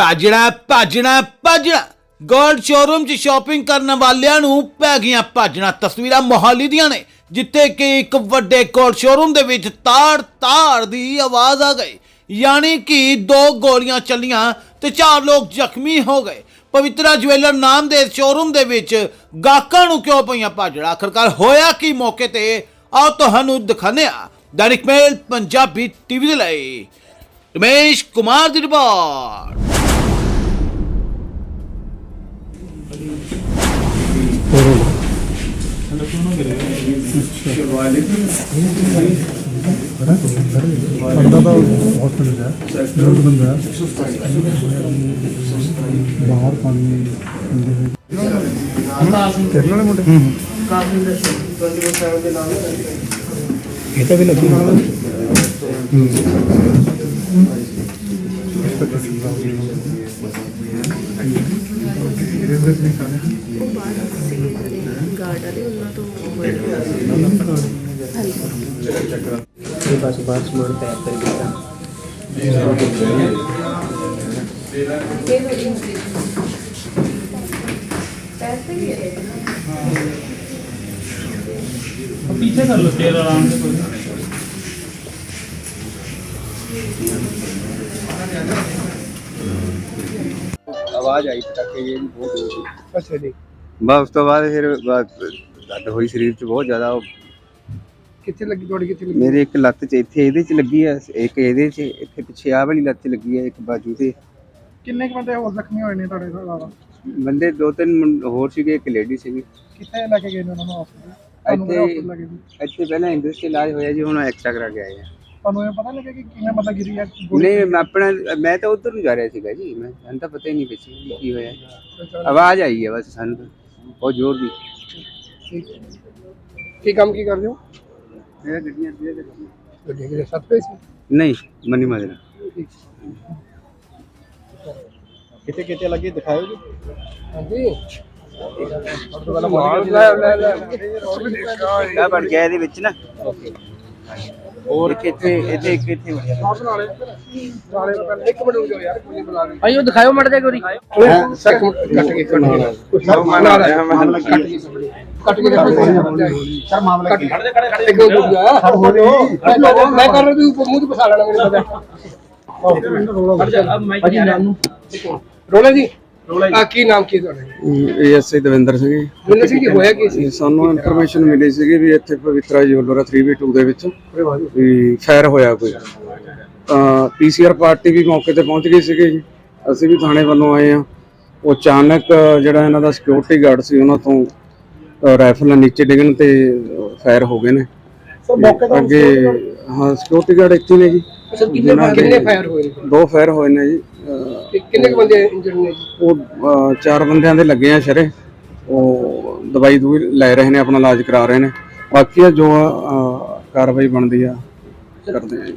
ਭੱਜਣਾ ਭੱਜਣਾ ਭੱਜਣਾ। ਗੋਲਡ ਸ਼ੋਰੂਮ 'ਚ ਸ਼ਾਪਿੰਗ ਕਰਨ ਵਾਲਿਆਂ ਨੂੰ ਪੈ ਗਈਆਂ ਭੱਜਣਾ ਤਸਵੀਰਾਂ ਮੋਹਾਲੀ ਦੀਆਂ ਨੇ, ਜਿੱਥੇ ਕਿ ਇੱਕ ਵੱਡੇ ਗੋਲਡ ਸ਼ੋਰੂਮ ਦੇ ਵਿੱਚ ਤਾੜ ਤਾੜ ਦੀ ਆਵਾਜ਼ ਆ ਗਈ। ਯਾਨੀ ਕਿ ਦੋ ਗੋਲੀਆਂ ਚੱਲੀਆਂ ਤੇ ਚਾਰ ਲੋਕ ਜ਼ਖਮੀ ਹੋ ਗਏ। ਪਵਿੱਤਰਾ ਜਵੈਲਰ ਨਾਮ ਦੇ ਸ਼ੋਰੂਮ ਦੇ ਵਿੱਚ ਗਾਹਕਾਂ ਨੂੰ ਕਿਉਂ ਪਈਆਂ ਭਾਜੜਾ ਆਖਰਕਾਰ ਹੋਇਆ ਕੀ ਮੌਕੇ ਤੇ? ਆਓ ਤੁਹਾਨੂੰ ਦਿਖਾਉਂਦੇ ਹਾਂ। ਦੈਨਿਕ ਮੇਲ, ਪੰਜਾਬੀ ਟੀਵੀ ਦੇ ਲਈ। ਰਮੇਸ਼ ਕੁਮਾਰ ਦੀ ਰਿਪੋਰਟ। ਬੰਦਾ ਤਾਂ ਹਸਪੀਟਲ ਹੈ। ਜ਼ਰੂਰ ਬੰਦਾ ਬਾਹਰ ਪਾਣੀ ਪੀਂਦੇ ਹੋਏ ਤੇਰੇ ਵਾਲੇ ਮੁੰਡੇ ਇਹ ਤਾਂ ਵੀ ਲੱਗੀ ਨਾਲ ਉਹ ਬਾਹਰ ਸੀ ਜਿਹੜੇ ਗਾਰਡ ਵਾਲੇ ਉਹਨਾਂ ਤੋਂ ਹੋਏ ਹਾਂਜੀ ਇਹ ਬਸ ਬਾਹਰ ਸਮਾਨ ਪੈਕ ਕਰ ਦਿੱਤਾ ਇਹ ਹੋਈ ਹੁੰਦੀ ਪੈਸੇ ਹੀ ਹੈ ਪੀਛੇ ਕਰ ਲੋ ਤੇਰਾ ਆਰਾਮ ਨਾਲ ਕੋਈ ਆਵਾਜ਼ ਆਈ ਪਟਾਕੇ ਜੀ ਬਹੁਤ ਜ਼ੋਰ ਦੀ। ਅੱਛਾ ਜੀ। ਬਸ ਉਸ ਤੋਂ ਬਾਅਦ ਫਿਰ ਬਸ ਦਰਦ ਹੋਈ ਸਰੀਰ 'ਚ ਬਹੁਤ ਜ਼ਿਆਦਾ। ਉਹ ਕਿੱਥੇ ਲੱਗੀ ਤੁਹਾਡੀ ਕਿੱਥੇ ਲੱਗੀ? ਮੇਰੇ ਇੱਕ ਲੱਤ 'ਚ ਇੱਥੇ ਇਹਦੇ 'ਚ ਲੱਗੀ ਹੈ ਇੱਕ ਇਹਦੇ 'ਚ ਇੱਥੇ ਪਿੱਛੇ ਆਹ ਵਾਲੀ ਲੱਤ 'ਚ ਲੱਗੀ ਹੈ ਇੱਕ ਬਾਜੂ ਤੇ। ਕਿੰਨੇ ਕੁ ਬੰਦੇ ਹੋਰ ਜ਼ਖਮੀ ਹੋਏ ਨੇ ਤੁਹਾਡੇ ਨਾਲ ਬੰਦੇ ਦੋ ਤਿੰਨ ਮੁੰ- ਹੋਰ ਸੀਗੇ ਇੱਕ ਲੇਡੀ ਸੀਗੀ। ਕਿੱਥੇ ਲੈ ਕੇ ਗਏ ਨੇ ਉਹਨਾਂ ਨੂੰ ਹਸਪੀਟਲ ਤੁਹਾਨੂੰ ਇੱਥੇ- ਇੱਥੇ ਪਹਿਲਾਂ 'ਚ ਇਲਾਜ ਹੋਇਆ ਜੀ ਹੁਣ ਐਕਸਟਰਾ ਕਰਾ ਕੇ ਆਏ ਆ। ਤੁਹਾਨੂੰ ਇਹ ਪਤਾ ਲੱਗਿਆ ਕਿ ਕਿਵੇਂ ਬੰਦਾ ਗਿਰੀ ਹੈ ਨਹੀਂ ਮੈਂ ਆਪਣਾ ਮੈਂ ਤਾਂ ਉਧਰ ਨੂੰ ਜਾ ਰਿਹਾ ਸੀਗਾ ਜੀ। ਮੈਂ ਮੈਨੂੰ ਤਾਂ ਪਤਾ ਹੀ ਨਹੀਂ ਪਿੱਛੇ ਵੀ ਕੀ ਹੋਇਆ। ਆਵਾਜ਼ ਆਈ ਹੈ ਬਸ ਸਾਨੂੰ ਤਾਂ, ਬਹੁਤ ਜ਼ੋਰ ਦੀ। ਕੀ ਕੰਮ ਕੀ ਕਰਦੇ ਹੋ? ਮੇਰਾ ਗੱਡੀਆਂ ਦੀਆਂ ਗੱਡੀ ਦੇ ਸੱਤ ਪੇ ਸੀ? ਨਹੀਂ ਮਨੀ ਮਾਜਰਾ। ਕਿਤੇ ਕਿਤੇ ਲੱਗੀ? ਦਿਖਾਓ ਜੀ। ਹਾਂਜੀ। ਲੈ ਲੈ ਲੈ। ਆ ਬਣ ਗਿਆ ਇਹਦੇ ਵਿੱਚ ਨਾ। ਹੋਰ ਕਿੱਥੇ ਇੱਥੇ ਕਿੱਥੇ ਹੋ ਗਿਆ ਇੱਕ ਮਿੰਟ ਰੁਕ ਯਾਰ ਕੋਈ ਬੁਲਾ ਰਹੇ ਭਾਈ ਉਹ ਦਿਖਾਓ ਮੜ ਦੇ ਗੋਰੀ ਸਰ ਕੱਟ ਕੇ ਕੱਟ ਕੇ ਕੁਛ ਮਾਮਲਾ ਕੱਟ ਕੇ ਕੱਟ ਕੇ ਸਰ ਮਾਮਲਾ ਕੀ? ਖੜੇ ਖੜੇ ਇੱਕ ਮਿੰਟ ਰੁਕ ਜਾ ਸਰ ਹੋ ਮੈਂ ਕਰ ਰਿਹਾ ਤੂੰ ਮੂੰਹ ਤੇ ਫਸਾ ਲੈਣਾ ਮੈਨੂੰ ਪਤਾ ਰੋਲੇ ਜੀ। ਆ ਕੀ ਨਾਮ ਕੀ ਹੈ ਤੁਹਾਡਾ ਏਐਸਆਈ ਦਵਿੰਦਰ ਸਿੰਘ ਜੀ। ਰੋਲੇ ਸਿੰਘ ਜੀ ਹੋਇਆ ਕੀ ਸੀ? ਸਾਨੂੰ ਇਨਫੋਰਮੇਸ਼ਨ ਮਿਲੀ ਸੀਗੀ ਵੀ ਇੱਥੇ ਪਵਿੱਤਰਾ ਜੁਐਲਰ 3v2 ਦੇ ਵਿੱਚ ਵੀ ਫਾਇਰ ਹੋਇਆ ਕੋਈ। ਤਾਂ ਪੀਸੀਆਰ ਪਾਰਟੀ ਵੀ ਮੌਕੇ ਤੇ ਪਹੁੰਚ ਗਈ ਸੀਗੀ ਜੀ। ਅਸੀਂ ਵੀ ਥਾਣੇ ਵੱਲੋਂ ਆਏ ਆ ਉਹ ਅਚਾਨਕ ਜਿਹੜਾ ਇਹਨਾਂ ਦਾ ਸਿਕਿਉਰਿਟੀ ਗਾਰਡ ਸੀ ਉਹਨਾਂ ਤੋਂ ਰਾਈਫਲ ਨੀਚੇ ਡਿੱਗਣ ਤੇ ਫਾਇਰ ਹੋ ਗਏ ਨੇ। ਸਰ ਮੌਕੇ ਤੋਂ ਅੱਗੇ ਹਾਂ ਸਿਕਿਉਰਿਟੀ ਗਾਰਡ ਇੱਥੇ ਨੇ ਜੀ। ਸਰ ਕਿੰਨੇ ਕਿੰਨੇ ਫਾਇਰ ਹੋਏ ਨੇ? ਦੋ ਫਾਇਰ ਹੋਏ ਨੇ ਜੀ। ਕਿੰਨੇ ਕੁ ਬੰਦੇ ਇੰਜਰਡ ਨੇ ਜੀ? ਉਹ ਚਾਰ ਬੰਦਿਆਂ ਦੇ ਲੱਗੇ ਆ ਸ਼ਰੇ। ਉਹ ਦਵਾਈ ਦੂਈ ਲੈ ਰਹੇ ਨੇ ਆਪਣਾ ਇਲਾਜ ਕਰਾ ਰਹੇ ਨੇ। ਬਾਕੀ ਆ ਜੋ ਕਾਰਵਾਈ ਬਣਦੀ ਆ ਕਰਦੇ ਆ ਜੀ।